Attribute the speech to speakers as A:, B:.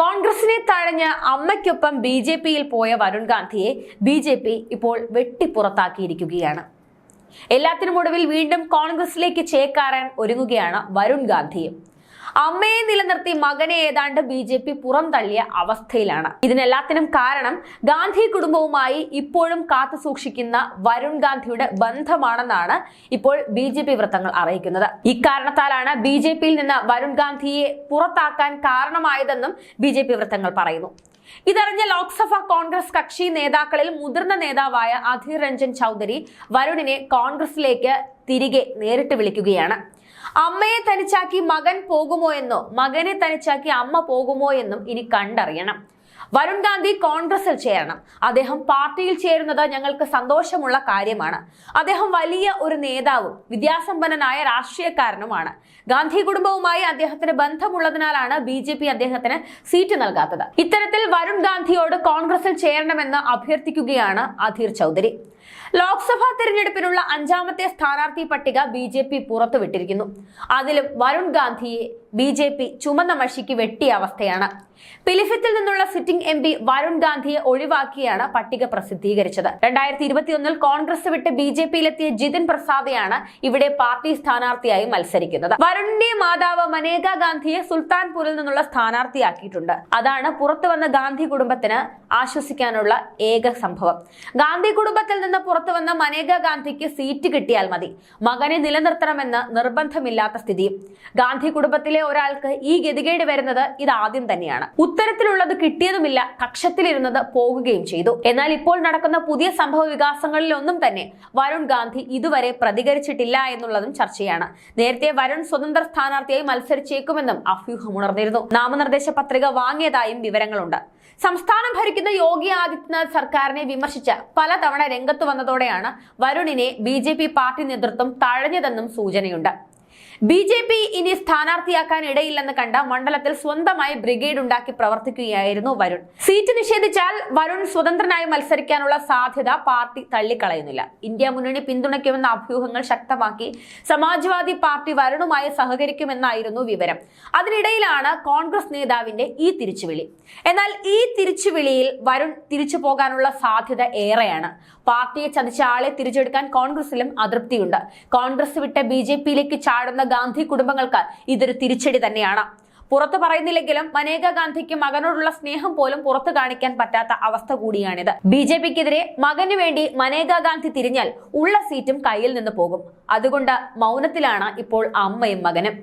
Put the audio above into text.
A: കോൺഗ്രസിനെ തഴഞ്ഞ് അമ്മയ്ക്കൊപ്പം B J പിയിൽ പോയ വരുൺ ഗാന്ധിയെ ബി ജെ പി ഇപ്പോൾ വെട്ടിപ്പുറത്താക്കിയിരിക്കുകയാണ്. എല്ലാത്തിനും ഒടുവിൽ വീണ്ടും കോൺഗ്രസിലേക്ക് ചേക്കാറാൻ ഒരുങ്ങുകയാണ് വരുൺ ഗാന്ധിയും. അമ്മയെ നിലനിർത്തി മകനെ ഏതാണ്ട് ബി ജെ പി പുറം തള്ളിയ അവസ്ഥയിലാണ്. ഇതിനെല്ലാത്തിനും കാരണം ഗാന്ധി കുടുംബവുമായി ഇപ്പോഴും കാത്തു സൂക്ഷിക്കുന്ന വരുൺ ഗാന്ധിയുടെ ബന്ധമാണെന്നാണ് ഇപ്പോൾ ബി ജെ പി വൃത്തങ്ങൾ അറിയിക്കുന്നത്. ഇക്കാരണത്താലാണ് ബി ജെ പിയിൽ നിന്ന് വരുൺ ഗാന്ധിയെ പുറത്താക്കാൻ കാരണമായതെന്നും ബി ജെ പി വൃത്തങ്ങൾ പറയുന്നു. ഇതറിഞ്ഞ ലോക്സഭ കോൺഗ്രസ് കക്ഷി നേതാക്കളിൽ മുതിർന്ന നേതാവായ അധീർ രഞ്ജൻ ചൗധരി വരുണിനെ കോൺഗ്രസിലേക്ക് തിരികെ നേരിട്ട് വിളിക്കുകയാണ്. അമ്മയെ തനിച്ചാക്കി മകൻ പോകുമോ എന്നോ മകനെ തനിച്ചാക്കി അമ്മ പോകുമോ എന്നും ഇനി കണ്ടറിയണം. വരുൺ ഗാന്ധി കോൺഗ്രസിൽ ചേരണം. അദ്ദേഹം പാർട്ടിയിൽ ചേരുന്നത് ഞങ്ങൾക്ക് സന്തോഷമുള്ള കാര്യമാണ്. അദ്ദേഹം വലിയ ഒരു നേതാവും വിദ്യാസമ്പന്നനായ രാഷ്ട്രീയക്കാരനുമാണ്. ഗാന്ധി കുടുംബവുമായി അദ്ദേഹത്തിന് ബന്ധമുള്ളതിനാലാണ് ബി ജെ പി അദ്ദേഹത്തിന് സീറ്റ് നൽകാത്തത്. ഇത്തരത്തിൽ വരുൺ ഗാന്ധിയോട് കോൺഗ്രസിൽ ചേരണമെന്ന് അഭ്യർത്ഥിക്കുകയാണ് അധീർ ചൗധരി. ലോക്സഭാ തിരഞ്ഞെടുപ്പിനുള്ള അഞ്ചാമത്തെ സ്ഥാനാർത്ഥി പട്ടിക ബി ജെ പി പുറത്തുവിട്ടിരിക്കുന്നു. അതിലും വരുൺ ഗാന്ധിയെ ബി ജെ പി ചുമന്ന മഷിക്ക് വെട്ടിയ അവസ്ഥയാണ്. പിലിഫിത്തിൽ നിന്നുള്ള സിറ്റിംഗ് എം പി വരുൺ ഗാന്ധിയെ ഒഴിവാക്കിയാണ് പട്ടിക പ്രസിദ്ധീകരിച്ചത്. രണ്ടായിരത്തി ഇരുപത്തിയൊന്നിൽ കോൺഗ്രസ് വിട്ട് ബി ജെ പിയിലെത്തിയ ജിതിൻ പ്രസാദെയാണ് ഇവിടെ പാർട്ടി സ്ഥാനാർത്ഥിയായി മത്സരിക്കുന്നത്. വരുണിന്റെ മാതാവ് മനേക ഗാന്ധിയെ സുൽത്താൻപൂരിൽ നിന്നുള്ള സ്ഥാനാർത്ഥിയാക്കിയിട്ടുണ്ട്. അതാണ് പുറത്തു വന്ന ഗാന്ധി കുടുംബത്തിന് ആശ്വസിക്കാനുള്ള ഏക സംഭവം. ഗാന്ധി കുടുംബത്തിൽ നിന്ന് പുറത്തു വന്ന മനേക ഗാന്ധിക്ക് സീറ്റ് കിട്ടിയാൽ മതി. മകനെ നിലനിർത്തണമെന്ന് നിർബന്ധമില്ലാത്ത സ്ഥിതിയും ഗാന്ധി കുടുംബത്തിലെ ഒരാൾക്ക് ഈ ഗതികേട് വരുന്നത് ഇത് ആദ്യം തന്നെയാണ്. ഉത്തരത്തിലുള്ളത് കിട്ടിയതുമില്ല കക്ഷത്തിലിരുന്നത് പോകുകയും ചെയ്തു. എന്നാൽ ഇപ്പോൾ നടക്കുന്ന പുതിയ സംഭവ വികാസങ്ങളിലൊന്നും തന്നെ വരുൺ ഗാന്ധി ഇതുവരെ പ്രതികരിച്ചിട്ടില്ല എന്നുള്ളതും ചർച്ചയാണ്. നേരത്തെ വരുൺ സ്വതന്ത്ര സ്ഥാനാർത്ഥിയായി മത്സരിച്ചേക്കുമെന്നും അഭ്യൂഹമുണർന്നിരുന്നു നാമനിർദ്ദേശ പത്രിക വാങ്ങിയതായും വിവരങ്ങളുണ്ട്. സംസ്ഥാനം ഭരിക്കുന്ന യോഗി ആദിത്യനാഥ് സർക്കാരിനെ വിമർശിച്ച് പലതവണ രംഗത്ത് വന്നതോടെയാണ് വരുണിനെ ബി പാർട്ടി നേതൃത്വം തഴഞ്ഞതെന്നും സൂചനയുണ്ട്. ബി ജെ പി ഇനി സ്ഥാനാർത്ഥിയാക്കാൻ ഇടയില്ലെന്ന് കണ്ട മണ്ഡലത്തിൽ സ്വന്തമായി ബ്രിഗേഡ് ഉണ്ടാക്കി പ്രവർത്തിക്കുകയായിരുന്നു വരുൺ. സീറ്റ് നിഷേധിച്ചാൽ വരുൺ സ്വതന്ത്രനായി മത്സരിക്കാനുള്ള സാധ്യത പാർട്ടി തള്ളിക്കളയുന്നില്ല. ഇന്ത്യ മുന്നണി പിന്തുണയ്ക്കുമെന്ന അഭ്യൂഹങ്ങൾ ശക്തമാക്കി സമാജ്വാദി പാർട്ടി വരുണുമായി സഹകരിക്കുമെന്നായിരുന്നു വിവരം. അതിനിടയിലാണ് കോൺഗ്രസ് നേതാവിന്റെ ഈ തിരിച്ചുവിളി. എന്നാൽ ഈ തിരിച്ചുവിളിയിൽ വരുൺ തിരിച്ചു പോകാനുള്ള സാധ്യത ഏറെയാണ്. പാർട്ടിയെ ചതിച്ച ആളെ തിരിച്ചെടുക്കാൻ കോൺഗ്രസിലും അതൃപ്തിയുണ്ട്. കോൺഗ്രസ് വിട്ട് ബി ജെ പിയിലേക്ക് ചാടുന്ന ഗാന്ധി കുടുംബങ്ങൾക്ക് ഇതൊരു തിരിച്ചടി തന്നെയാണ്. പുറത്തു പറയുന്നില്ലെങ്കിലും മനേക ഗാന്ധിക്ക് മകനോടുള്ള സ്നേഹം പോലും പുറത്തു കാണിക്കാൻ പറ്റാത്ത അവസ്ഥ കൂടിയാണിത്. ബി ജെ പിക്കെതിരെ മകന് വേണ്ടി മനേക ഗാന്ധി തിരിഞ്ഞാൽ ഉള്ള സീറ്റും കയ്യിൽ നിന്ന് പോകും. അതുകൊണ്ട് മൗനത്തിലാണ് ഇപ്പോൾ അമ്മയും മകനും.